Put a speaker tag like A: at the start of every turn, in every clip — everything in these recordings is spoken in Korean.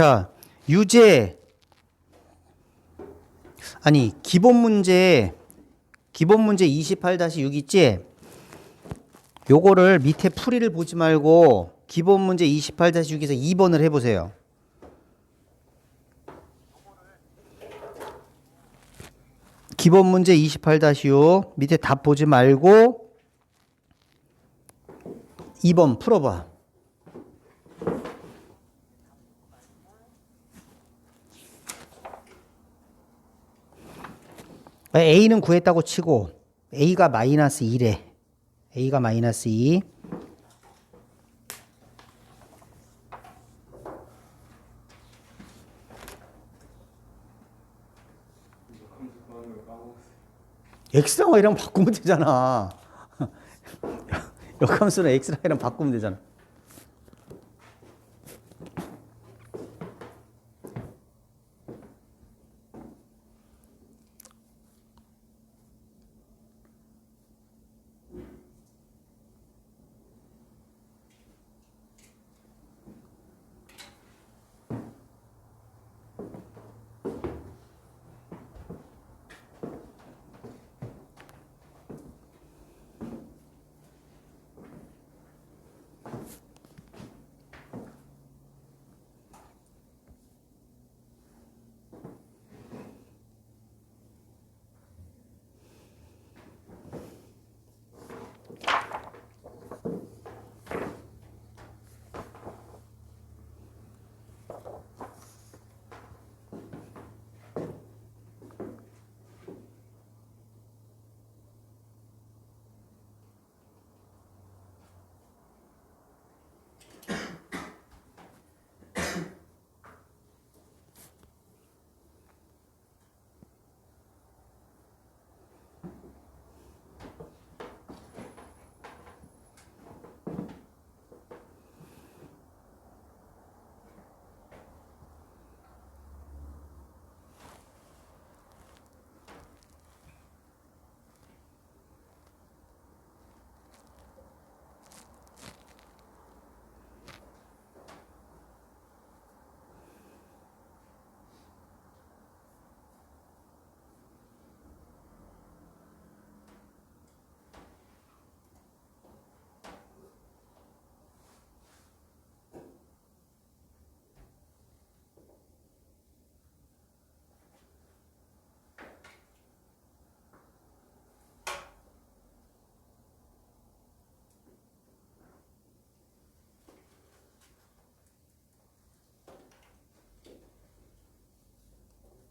A: 자, 유제 아니, 기본 문제 기본 문제 28-6 있지? 요거를 밑에 풀이를 보지 말고 기본 문제 28-6에서 2번을 해 보세요. 기본 문제 28-6 밑에 답 보지 말고 2번 풀어봐. A는 구했다고 치고 A가 마이너스 2래. A가 마이너스 2. X랑 Y랑 바꾸면 되잖아. 역함수는 X랑 Y랑 바꾸면 되잖아.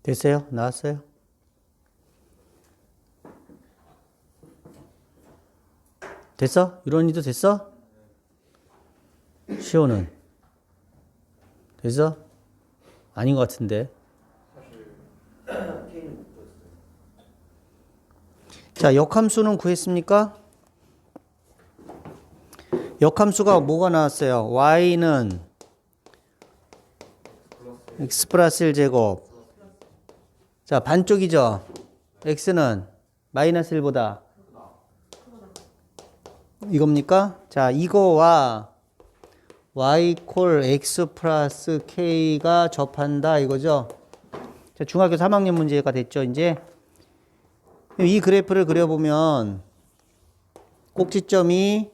A: 됐어요? 나왔어요? 됐어? 유론이도 됐어? 시호는? 됐어? 아닌 것 같은데. 자, 역함수는 구했습니까? 역함수가 뭐가 나왔어요? y는 x 플러스 1 제곱 자, 반쪽이죠. x는 마이너스 1보다 이겁니까? 자, 이거와 y 콜 x 플러스 k가 접한다 이거죠. 자, 중학교 3학년 문제가 됐죠, 이제. 이 그래프를 그려보면 꼭지점이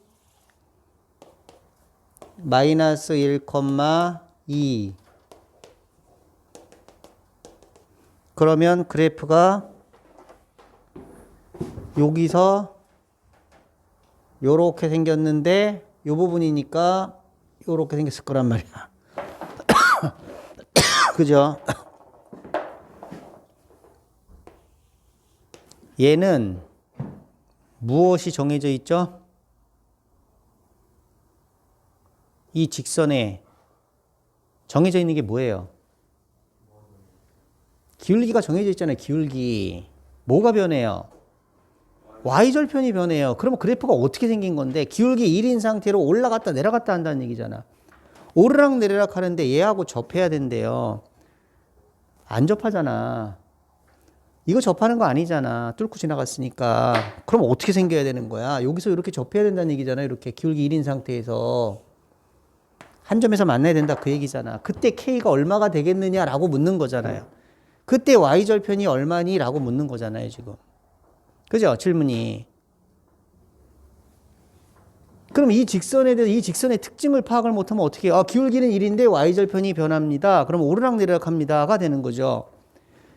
A: 마이너스 1,2 그러면 그래프가 여기서 요렇게 생겼는데 요 부분이니까 요렇게 생겼을 거란 말이야. 그죠? 얘는 무엇이 정해져 있죠? 이 직선에 정해져 있는 게 뭐예요? 기울기가 정해져 있잖아요. 기울기. 뭐가 변해요? y절편이 변해요. 그러면 그래프가 어떻게 생긴 건데 기울기 1인 상태로 올라갔다 내려갔다 한다는 얘기잖아. 오르락 내리락 하는데 얘하고 접해야 된대요. 안 접하잖아. 이거 접하는 거 아니잖아. 뚫고 지나갔으니까. 그럼 어떻게 생겨야 되는 거야? 여기서 이렇게 접해야 된다는 얘기잖아. 이렇게 기울기 1인 상태에서. 한 점에서 만나야 된다 그 얘기잖아. 그때 K가 얼마가 되겠느냐라고 묻는 거잖아요. 그때 Y절편이 얼마니 라고 묻는 거잖아요, 지금. 그죠? 질문이. 그럼 이 직선에 대해서 이 직선의 특징을 파악을 못하면 어떻게 해요? 아, 기울기는 1인데 Y절편이 변합니다. 그럼 오르락 내리락 합니다가 되는 거죠.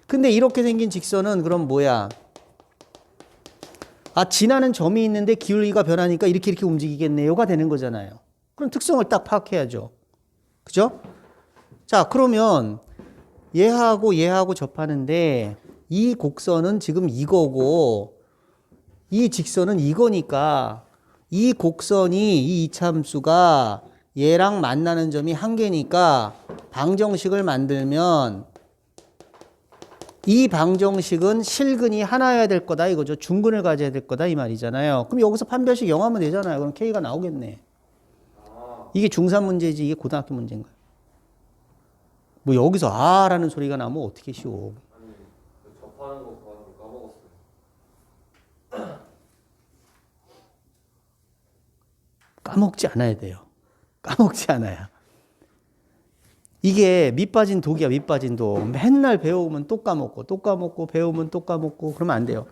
A: 근데 이렇게 생긴 직선은 그럼 뭐야? 아, 지나는 점이 있는데 기울기가 변하니까 이렇게 이렇게 움직이겠네요가 되는 거잖아요. 그럼 특성을 딱 파악해야죠. 그죠? 자, 그러면 얘하고 얘하고 접하는데 이 곡선은 지금 이거고 이 직선은 이거니까 이 곡선이 이 이참수가 얘랑 만나는 점이 한 개니까 방정식을 만들면 이 방정식은 실근이 하나여야 될 거다 이거죠. 중근을 가져야 될 거다 이 말이잖아요. 그럼 여기서 판별식 0 하면 되잖아요. 그럼 K가 나오겠네. 이게 중3 문제지 이게 고등학교 문제인가요? 뭐 여기서 아 라는 소리가 나면 어떻게 쉬워.
B: 아니 그 접하는 거 까먹었어요.
A: 까먹지 않아야 돼요. 까먹지 않아요. 이게 밑빠진 독이야, 밑빠진 독. 맨날 배우면 또 까먹고, 또 까먹고, 배우면 또 까먹고, 그러면 안 돼요.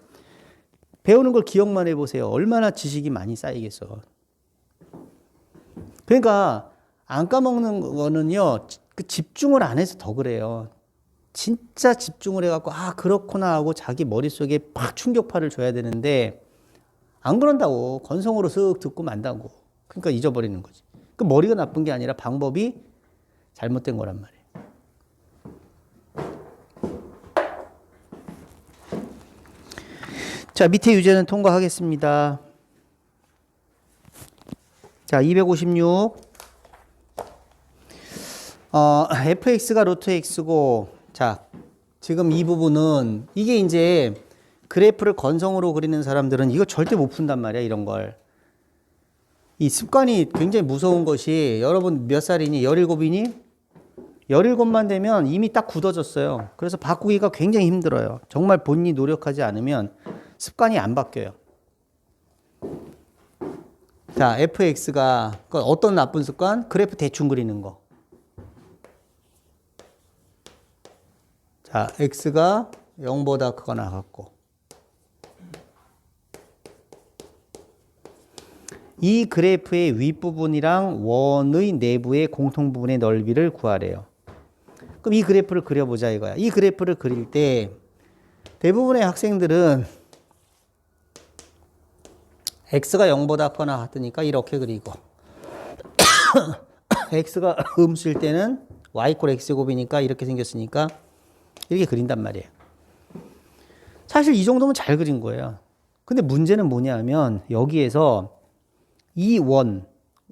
A: 배우는 걸 기억만 해보세요. 얼마나 지식이 많이 쌓이겠어. 그러니까, 안 까먹는 거는요, 그 집중을 안 해서 더 그래요. 진짜 집중을 해갖고, 아, 그렇구나 하고 자기 머릿속에 팍 충격파를 줘야 되는데, 안 그런다고. 건성으로 쓱 듣고 만다고. 그러니까 잊어버리는 거지. 그 머리가 나쁜 게 아니라 방법이 잘못된 거란 말이에요. 자, 밑에 유제는 통과하겠습니다. 자, 256. 어, fx가 루트 x고, 자, 지금 이 부분은, 이게 이제 그래프를 건성으로 그리는 사람들은 이거 절대 못 푼단 말이야, 이런 걸. 이 습관이 굉장히 무서운 것이 여러분 몇 살이니? 17이니? 17만 되면 이미 딱 굳어졌어요. 그래서 바꾸기가 굉장히 힘들어요. 정말 본인이 노력하지 않으면 습관이 안 바뀌어요. 자, fx가 그 어떤 나쁜 습관? 그래프 대충 그리는 거. 자, x가 0보다 크거나 같고 이 그래프의 윗부분이랑 원의 내부의 공통 부분의 넓이를 구하래요. 그럼 이 그래프를 그려보자 이거야. 이 그래프를 그릴 때 대부분의 학생들은 x가 0보다 크거나 같으니까 이렇게 그리고 x가 음수일 때는 y 꼴 x제곱이니까 이렇게 생겼으니까 이렇게 그린단 말이에요. 사실 이 정도면 잘 그린 거예요. 근데 문제는 뭐냐 하면 여기에서 이 원,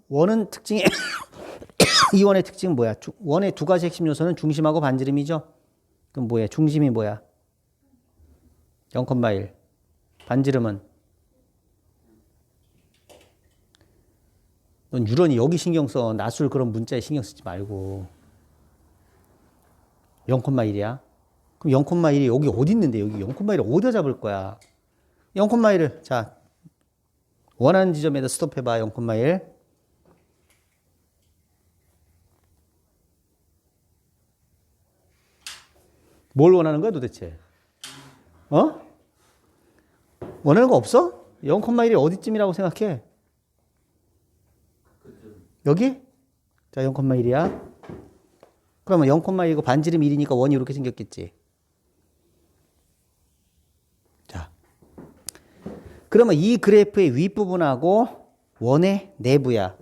A: 원은 특징이 이 원의 특징은 뭐야? 주- 원의 두 가지 핵심 요소는 중심하고 반지름이죠. 그럼 뭐야? 중심이 뭐야? 0,1. 반지름은 넌 유런히 여기 신경 써. 나술 그런 문자에 신경 쓰지 말고. 0,1이야. 그럼 0,1이 여기 어디 있는데 여기 0,1을 어디다 잡을 거야? 0,1을 자 원하는 지점에다 스톱해봐 0,1 뭘 원하는 거야 도대체? 어? 원하는 거 없어? 0,1이 어디쯤이라고 생각해? 여기? 자 0,1이야 그러면 0,1이고 반지름 1이니까 원이 이렇게 생겼겠지 자 그러면 이 그래프의 윗부분하고 원의 내부야.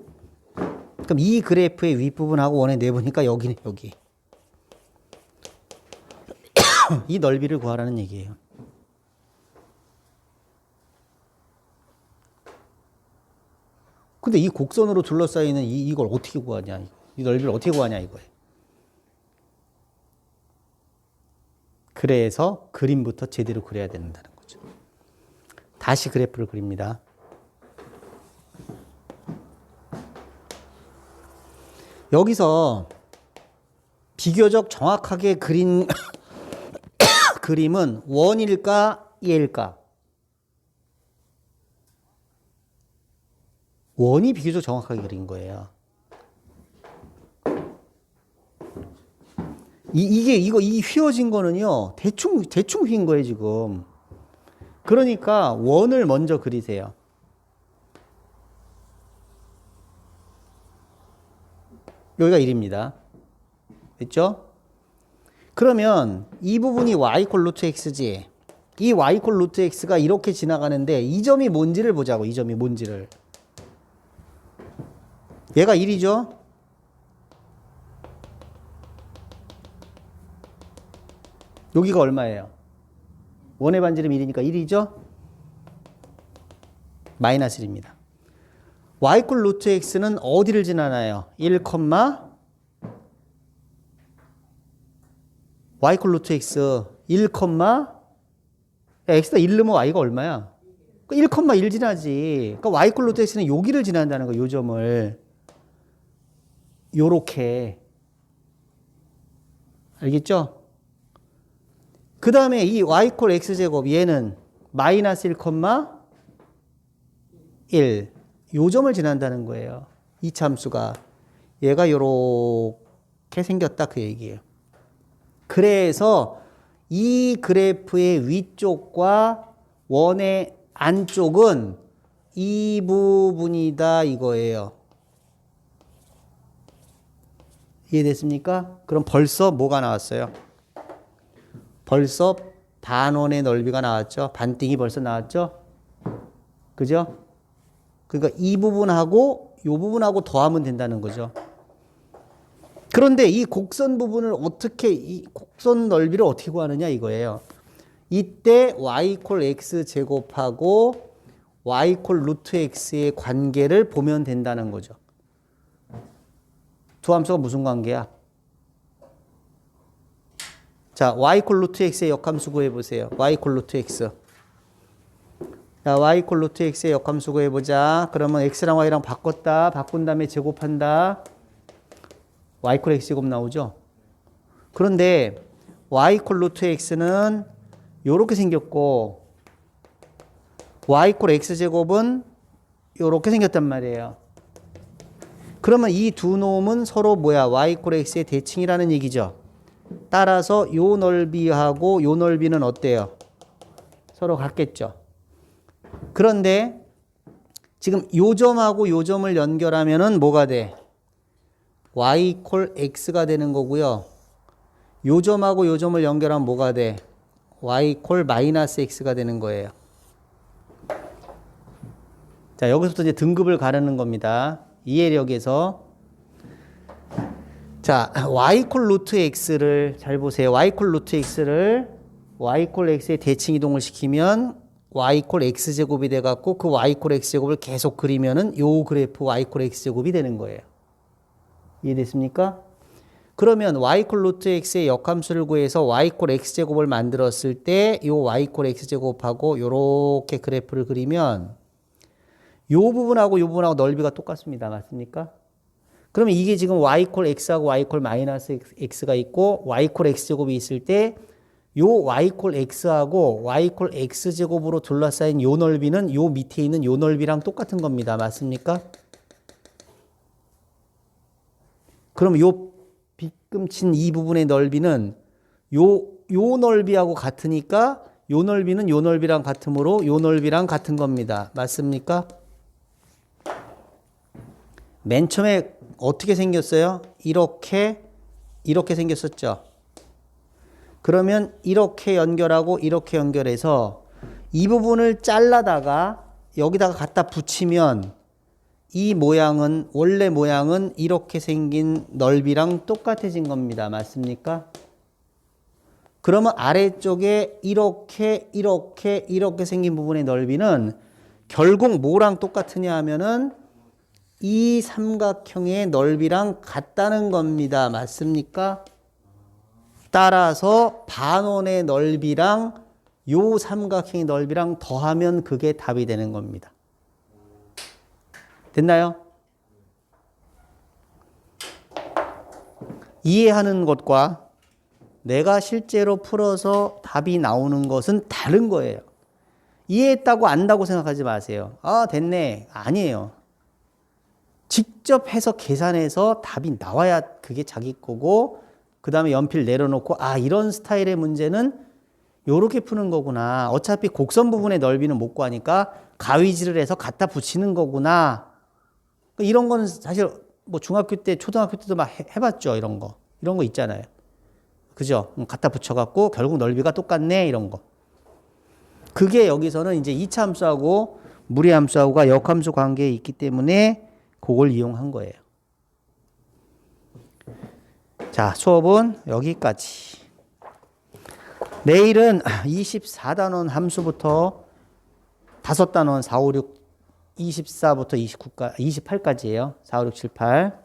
A: 그럼 이 그래프의 윗부분하고 원의 내부니까 여기네, 여기. 이 넓이를 구하라는 얘기예요. 근데 이 곡선으로 둘러싸이는 이, 이걸 어떻게 구하냐, 이거. 이 넓이를 어떻게 구하냐, 이거예요. 그래서 그림부터 제대로 그려야 된다는. 다시 그래프를 그립니다. 여기서 비교적 정확하게 그린 그림은 원일까 얘일까? 원이 비교적 정확하게 그린 거예요. 이, 이게 이거 이 휘어진 거는요 대충 대충 휜 거예요 지금. 그러니까 원을 먼저 그리세요. 여기가 1입니다. 됐죠? 그러면 이 부분이 y 콜 루트 x지. 이 y 콜 루트 x가 이렇게 지나가는데 이 점이 뭔지를 보자고. 이 점이 뭔지를. 얘가 1이죠? 여기가 얼마예요? 원의 반지름 1이니까 1이죠? 마이너스 1입니다. y 콜 루트 x는 어디를 지나나요? 1, y 콜 루트 x 1, x가 1 넣으면 y가 얼마야? 1, 1 지나지. 그러니까 y 콜 루트 x는 여기를 지난다는 거예요. 요 점을. 요렇게. 알겠죠? 그 다음에 이 y 콜 x제곱 얘는 마이너스 1, 1. 요 점을 지난다는 거예요. 이 참수가. 얘가 요렇게 생겼다 그 얘기예요. 그래서 이 그래프의 위쪽과 원의 안쪽은 이 부분이다 이거예요. 이해됐습니까? 그럼 벌써 뭐가 나왔어요? 벌써 반원의 넓이가 나왔죠. 반띵이 벌써 나왔죠. 그죠? 그러니까 이 부분하고 이 부분하고 더하면 된다는 거죠. 그런데 이 곡선 부분을 어떻게 이 곡선 넓이를 어떻게 구하느냐 이거예요. 이때 y 콜 x 제곱하고 y 콜 루트 x의 관계를 보면 된다는 거죠. 두 함수가 무슨 관계야? 자, y 콜 루트 x의 역함수 구해 보세요. y 콜 루트 x. 자, y 콜 루트 x의 역함수 구해 보자. 그러면 x랑 y랑 바꿨다. 바꾼 다음에 제곱한다. y 콜 x 제곱 나오죠. 그런데 y 콜 루트 x는 요렇게 생겼고 y 콜 x 제곱은 요렇게 생겼단 말이에요. 그러면 이 두 놈은 서로 뭐야? y 콜 x의 대칭이라는 얘기죠. 따라서 요 넓이하고 요 넓이는 어때요? 서로 같겠죠. 그런데 지금 요 점하고 요 점을 연결하면은 뭐가 돼? y 콜 x가 되는 거고요. 요 점하고 요 점을 연결하면 뭐가 돼? y 콜 마이너스 x가 되는 거예요. 자, 여기서부터 이제 등급을 가르는 겁니다. 이해력에서 자, y 콜 루트 x를 잘 보세요. y 콜 루트 x를 y 콜 x의 대칭 이동을 시키면 y 콜 x 제곱이 돼 갖고 그 y 콜 x 제곱을 계속 그리면은 요 그래프 y 콜 x 제곱이 되는 거예요. 이해됐습니까? 그러면 y 콜 루트 x의 역함수를 구해서 y 콜 x 제곱을 만들었을 때 요 y 콜 x 제곱하고 요렇게 그래프를 그리면 요 부분하고 요 부분하고 넓이가 똑같습니다. 맞습니까? 그러면 이게 지금 y 콜 x하고 y 콜 마이너스 x가 있고 y 콜 x 제곱이 있을 때 요 y 콜 x하고 y 콜 x 제곱으로 둘러싸인 요 넓이는 요 밑에 있는 요 넓이랑 똑같은 겁니다. 맞습니까? 그럼 요 빗금 친 이 부분의 넓이는 요, 요 넓이하고 같으니까 요 넓이는 요 넓이랑 같으므로 요 넓이랑 같은 겁니다. 맞습니까? 맨 처음에 어떻게 생겼어요? 이렇게, 이렇게 생겼었죠. 그러면 이렇게 연결하고 이렇게 연결해서 이 부분을 잘라다가 여기다가 갖다 붙이면 이 모양은 원래 모양은 이렇게 생긴 넓이랑 똑같아진 겁니다. 맞습니까? 그러면 아래쪽에 이렇게 이렇게 이렇게 생긴 부분의 넓이는 결국 뭐랑 똑같으냐 하면은 이 삼각형의 넓이랑 같다는 겁니다. 맞습니까? 따라서 반원의 넓이랑 요 삼각형의 넓이랑 더하면 그게 답이 되는 겁니다. 됐나요? 이해하는 것과 내가 실제로 풀어서 답이 나오는 것은 다른 거예요. 이해했다고 안다고 생각하지 마세요. 아, 됐네. 아니에요. 직접 해서 계산해서 답이 나와야 그게 자기 거고 그 다음에 연필 내려놓고 아 이런 스타일의 문제는 요렇게 푸는 거구나. 어차피 곡선 부분의 넓이는 못 구하니까 가위질을 해서 갖다 붙이는 거구나. 그러니까 이런 거는 사실 뭐 중학교 때, 초등학교 때도 막 해- 해봤죠. 이런 거. 이런 거 있잖아요. 그죠? 음, 갖다 붙여갖고 결국 넓이가 똑같네. 이런 거. 그게 여기서는 이제 이차 함수하고 무리 함수하고가 역함수 관계에 있기 때문에 그걸 이용한 거예요. 자, 수업은 여기까지. 내일은 24단원 함수부터 5단원 4, 5, 6, 24부터 29까, 28까지예요. 4, 5, 6, 7, 8.